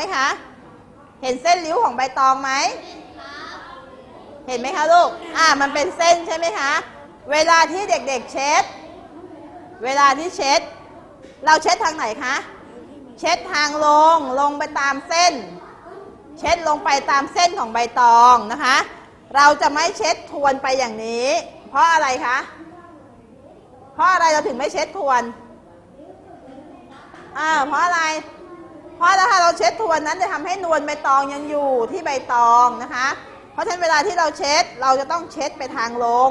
ไหมคะ เห็นเส้นริ้วของใบตองไหม เห็นไหมคะลูก อ่า มันเป็นเส้นใช่ไหมคะ เวลาที่เด็กๆเช็ด เวลาที่เช็ด เราเช็ดทางไหนคะ เช็ดทางลง ลงไปตามเส้น เช็ดลงไปตามเส้นของใบตองนะคะ เราจะไม่เช็ดทวนไปอย่างนี้ เพราะอะไรคะ เพราะอะไรเราถึงไม่เช็ดทวน อ่า เพราะอะไร เพราะถ้าเราเช็ดทวนนั้นจะทำให้นวลใบตองยังอยู่ที่ใบตองนะคะ เพราะฉะนั้นเวลาที่เราเช็ดเราจะต้องเช็ดไปทางลง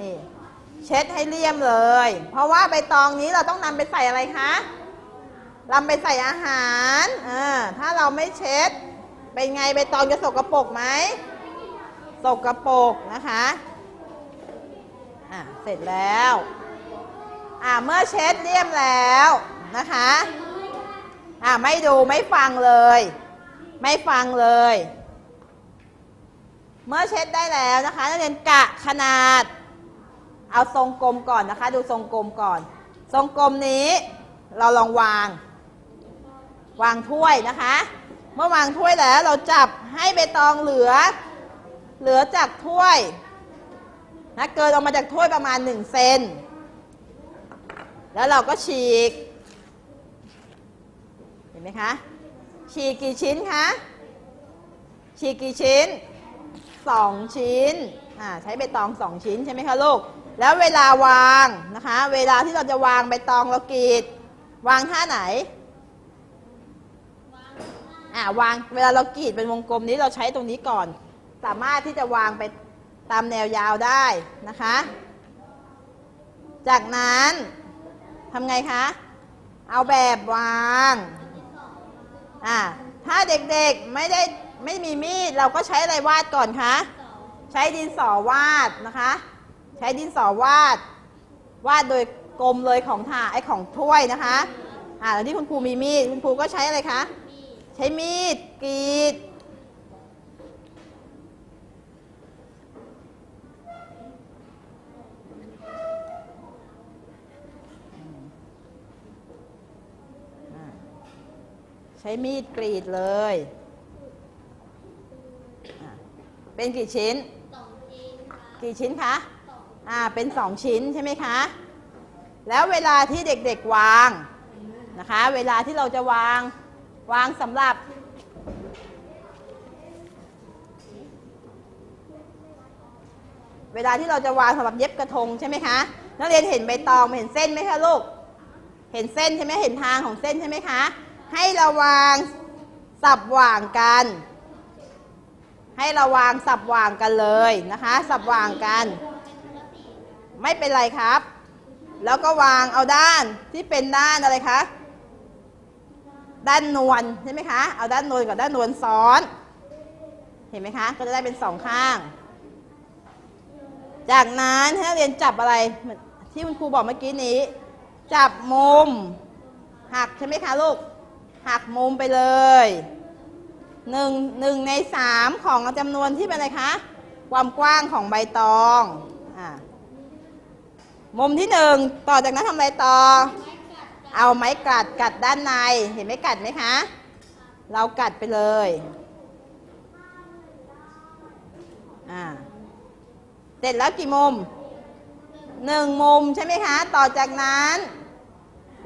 นี่เช็ดให้เลี่ยมเลย เพราะว่าใบตองนี้เราต้องนำไปใส่อะไรคะนำไปใส่อาหารเออถ้าเราไม่เช็ดเป็นไงใบตองจะสกรปรกไหมสกรปรกนะคะอะเสร็จแล้วอะเมื่อเช็ดเลี่ยมแล้วนะคะ อะไม่ดูไม่ฟังเลย ไม่ฟังเลย เมื่อเช็ดได้แล้วนะคะนักเรียนกะขนาด เอาทรงกลมก่อนนะคะ ดูทรงกลมก่อน ทรงกลมนี้ เราลองวาง วางถ้วยนะคะ เมื่อวางถ้วยแล้วเราจับให้ใบตองเหลือ เหลือจากถ้วยนะเกินออกมาจากถ้วยประมาณ1เซนแล้วเราก็ฉีก ไหมคะ ฉีกกี่ชิ้นคะ ฉีกกี่ชิ้น 2 ชิ้น อ่า ใช้ใบตอง 2 ชิ้นใช่ไหมคะลูก แล้วเวลาวางนะคะ เวลาที่เราจะวางใบตองเรากรีด วางท่าไหน อ่าวาง เวลาเรากรีดเป็นวงกลมนี้เราใช้ตรงนี้ก่อน สามารถที่จะวางไปตามแนวยาวได้นะคะ จากนั้นทำไงคะ เอาแบบวาง อ่าถ้าเด็กๆไม่ได้ไม่มีมีดเราก็ใช้อะไรวาดก่อนคะใช้ดินสอวาดนะคะ ใช้ดินสอวาด วาดโดยกลมเลยของถาไอของถ้วยนะคะอ่าแล้วที่คุณครูมีมีดคุณครูก็ใช้อะไรคะใช้มีดกรีด ช้มีดกรีดเลยอะเป็นกี่ชิ้น กี่ชิ้นคะ อ่า เป็นสองชิ้นใช่ไหมคะ แล้วเวลาที่เด็กๆวางนะคะ เวลาที่เราจะวาง วางสำหรับ เวลาที่เราจะวางสำหรับเย็บกระทงใช่ไหมคะ นักเรียนเห็นใบตองเห็นเส้นไหมคะลูก เห็นเส้นใช่ไหมเห็นทางของเส้นใช่ไหมคะ ให้ระวางสับหว่างกัน ให้ระวางสับหว่างกันเลยนะคะ สับหว่างกัน ไม่เป็นไรครับ แล้วก็วางเอาด้านที่เป็นด้านอะไรคะด้านนวลใช่ไหมคะเอาด้านนวลกับด้านนวลซ้อน เห็นไหมคะ ก็จะได้เป็นสองข้าง จากนั้นให้เรียนจับอะไรที่คุณครูบอกเมื่อกี้นี้ จับมุมหักใช่ไหมคะลูก หักมุมไปเลยหนึ่งหนึ่งในสามของจำนวนที่เป็นอะไรคะ ความกว้างของใบตองอมุมที่หนึ่งต่อจากนั้นทำอะไรต่อ เอาไม้กัดกัดด้านใน เห็นไหมกัดไหมคะ เรากัดไปเลยอ่าเสร็จแล้วกี่มุมหนึ่งมุมใช่ไหมคะ ต่อจากนั้น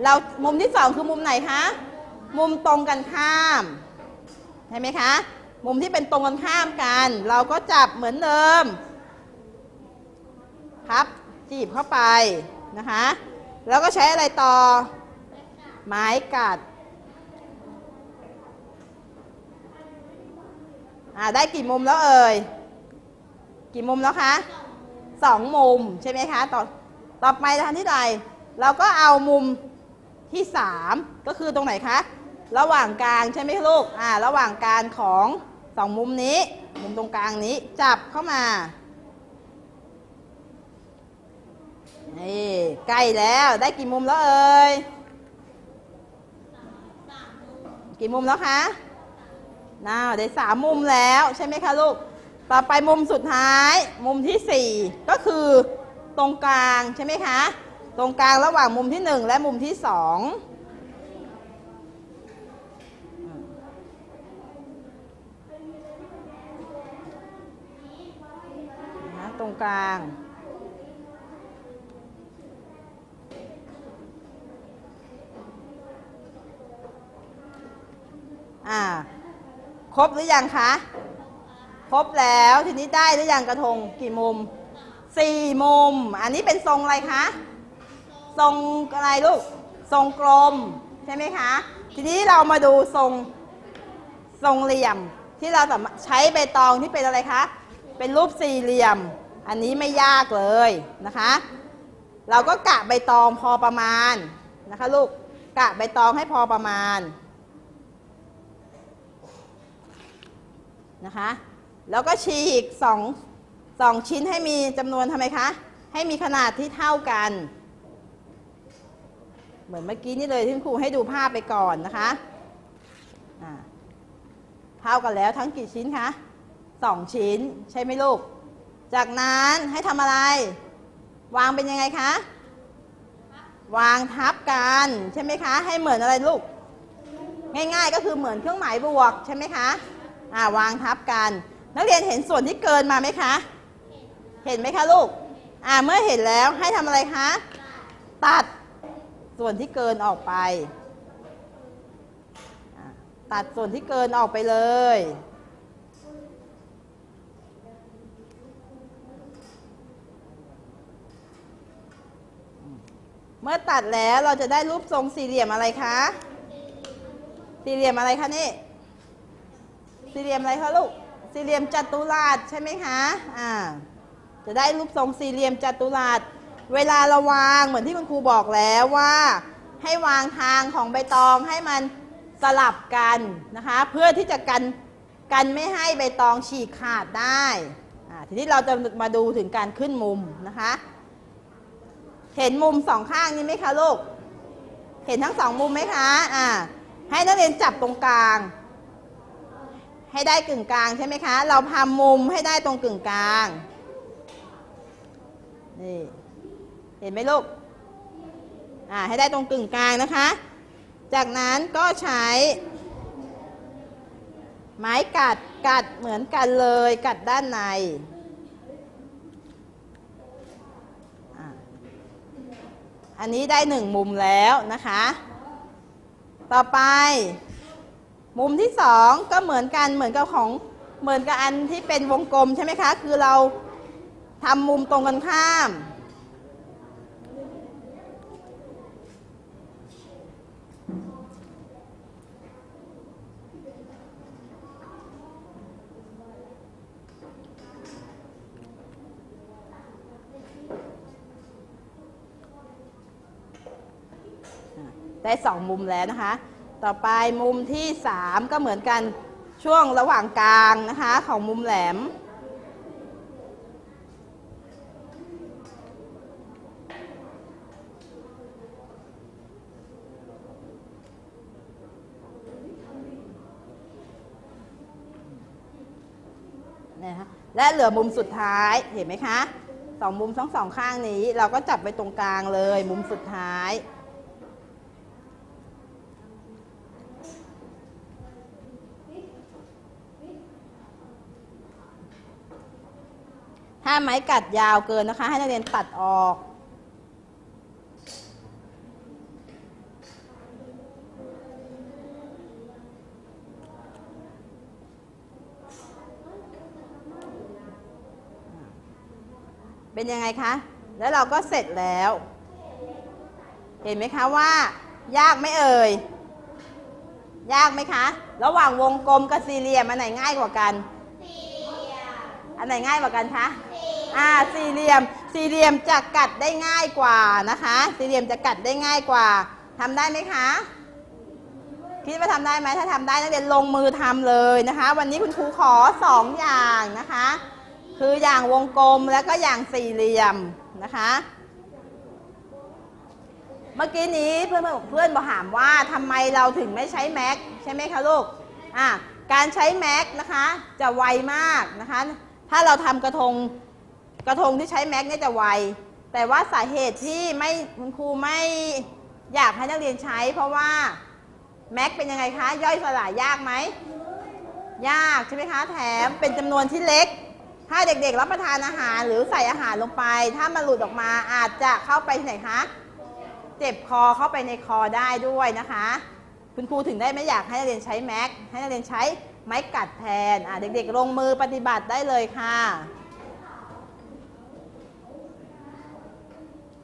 เรามุมที่สองคือมุมไหนคะ มุมตรงกันข้ามใช่ไหมคะ มุมที่เป็นตรงกันข้ามกัน เราก็จับเหมือนเดิมพับจีบเข้าไปนะคะ แล้วก็ใช้อะไรต่อ ไม้กัดอ่าได้กี่มุมแล้วเอ่ย กี่มุมแล้วคะสองมุมใช่ไหมคะต่อต่อไปทำที่ใด เราก็เอามุมที่สามก็คือตรงไหนคะ ระหว่างกลางใช่ไหมลูกอ่าระหว่างกลางของสองมุมนี้ มุมตรงกลางนี้จับเข้ามานี่ใกล้แล้วได้กี่มุมแล้วเอ่ยกี่มุมแล้วคะน่าได้สามมุมแล้วใช่ไหมคะลูก ต่อไปมุมสุดท้าย มุมที่สี่ก็คือตรงกลางใช่ไหมคะ ตรงกลางระหว่างมุมที่หนึ่งและมุมที่สอง ตรงกลาง อ่า ครบหรือยังคะ ครบแล้วทีนี้ได้หรือยังกระทงกี่มุมสี่มุม อันนี้เป็นทรงอะไรคะ ทรงอะไรลูก ทรงกลมใช่ไหมคะ ทีนี้เรามาดูทรงทรงเหลี่ยมที่เราใช้ใบตองที่เป็นอะไรคะ เป็นรูปสี่เหลี่ยม อันนี้ไม่ยากเลยนะคะ เราก็กะใบตองพอประมาณนะคะลูกกะใบตองให้พอประมาณนะคะ แล้วก็ฉีกสองสองชิ้นให้มีจำนวนทำไมคะ ให้มีขนาดที่เท่ากัน เหมือนเมื่อกี้นี่เลยที่ครูให้ดูภาพไปก่อนนะคะเท่ากันแล้วทั้งกี่ชิ้นคะสองชิ้นใช่ไหมลูก จากนั้นให้ทำอะไร วางเป็นยังไงคะ วางทับกันใช่ไหมคะ ให้เหมือนอะไรลูก ง่ายๆก็คือเหมือนเครื่องหมายบวกใช่ไหมคะอ่าวางทับกัน นักเรียนเห็นส่วนที่เกินมาไหมคะ เห็นไหมคะลูกอ่าเมื่อเห็นแล้วให้ทำอะไรคะ ตัดส่วนที่เกินออกไป ตัดส่วนที่เกินออกไปเลย มื่อตัดแล้วเราจะได้รูปทรงสี่เหลี่ยมอะไรคะ สี่เหลี่ยมอะไรคะนี่ สี่เหลี่ยมอะไรคะลูก สี่เหลี่ยมจัตุรัสใช่ไหมคะ อ่า จะได้รูปทรงสี่เหลี่ยมจัตุรัส เวลาเราวางเหมือนที่คุณครูบอกแล้วว่า ให้วางทางของใบตองให้มันสลับกันนะคะ เพื่อที่จะกันกันไม่ให้ใบตองฉีกขาดได้อ่าทีนี้เราจะมาดูถึงการขึ้นมุมนะคะ เห็นมุมสองข้างนี้ไหมคะลูก เห็นทั้งสองมุมไหมคะอ่าให้นักเรียนจับตรงกลาง ให้ได้กึ่งกลางใช่ไหมคะ เราพามุมให้ได้ตรงกึ่งกลางนี่เห็นไหมลูกอ่าให้ได้ตรงกึ่งกลางนะคะ จากนั้นก็ใช้ ไม้กัดกัดเหมือนกันเลย กัดด้านในอ่า อันนี้ได้หนึ่งมุมแล้วนะคะ ต่อไป มุมที่สองก็เหมือนกันเหมือนกับของเหมือนกับอันที่เป็นวงกลมใช่ไหมคะ คือเราทำมุมตรงกันข้าม ได้สองมุมแล้วนะคะ ต่อไปมุมที่สามก็เหมือนกันช่วงระหว่างกลางนะคะของมุมแหลมนะคะและเหลือมุมสุดท้ายเห็นไหมคะสองมุมทั้งสองข้างนี้ เราก็จับไว้ตรงกลางเลยมุมสุดท้าย ถ้าไม้กัดยาวเกินนะคะ ให้นักเรียนตัดออก เป็นยังไงคะ แล้วเราก็เสร็จแล้ว เห็นไหมคะว่า ยากไหมเอ่ย ยากไหมคะ ระหว่างวงกลมกับสี่เหลี่ยมอันไหนง่ายกว่ากัน อันไหนง่ายกว่ากันคะ อ่าสี่เหลี่ยม สี่เหลี่ยมจะกัดได้ง่ายกว่านะคะ สี่เหลี่ยมจะกัดได้ง่ายกว่าทำได้ไหมคะ คิดว่าทำได้ไหมถ้าทำได้นักเรียนลงมือทำเลยนะคะ วันนี้คุณครูขอสองอย่างนะคะ คืออย่างวงกลมแล้วก็อย่างสี่เหลี่ยมนะคะ เมื่อกี้นี้เพื่อนเพื่อนบอกถามว่าทำไมเราถึงไม่ใช้แม็กใช่ไหมคะลูกอะการใช้แม็กนะคะจะไวมากนะคะ ถ้าเราทำกระทง กระทงที่ใช้แม็กเนี่ยจะไว แต่ว่าสาเหตุที่ไม่คุณครูไม่อยากให้นักเรียนใช้ เพราะว่าแม็กเป็นยังไงคะ ย่อยสลายยากไหม ยากใช่ไหมคะ แถมเป็นจำนวนที่เล็ก ถ้าเด็กๆรับประทานอาหารหรือใส่อาหารลงไป ถ้ามันหลุดออกมาอาจจะเข้าไปที่ไหนคะ เจ็บคอเข้าไปในคอได้ด้วยนะคะ คุณครูถึงได้ไม่อยากให้นักเรียนใช้แม็ก ให้นักเรียนใช้ไม้กัดแทนเด็กๆลงมือปฏิบัติได้เลยค่ะ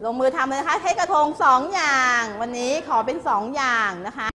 ลงมือทำเลยนะคะเทศกระทงสองอย่าง วันนี้ขอเป็นสองอย่างนะคะ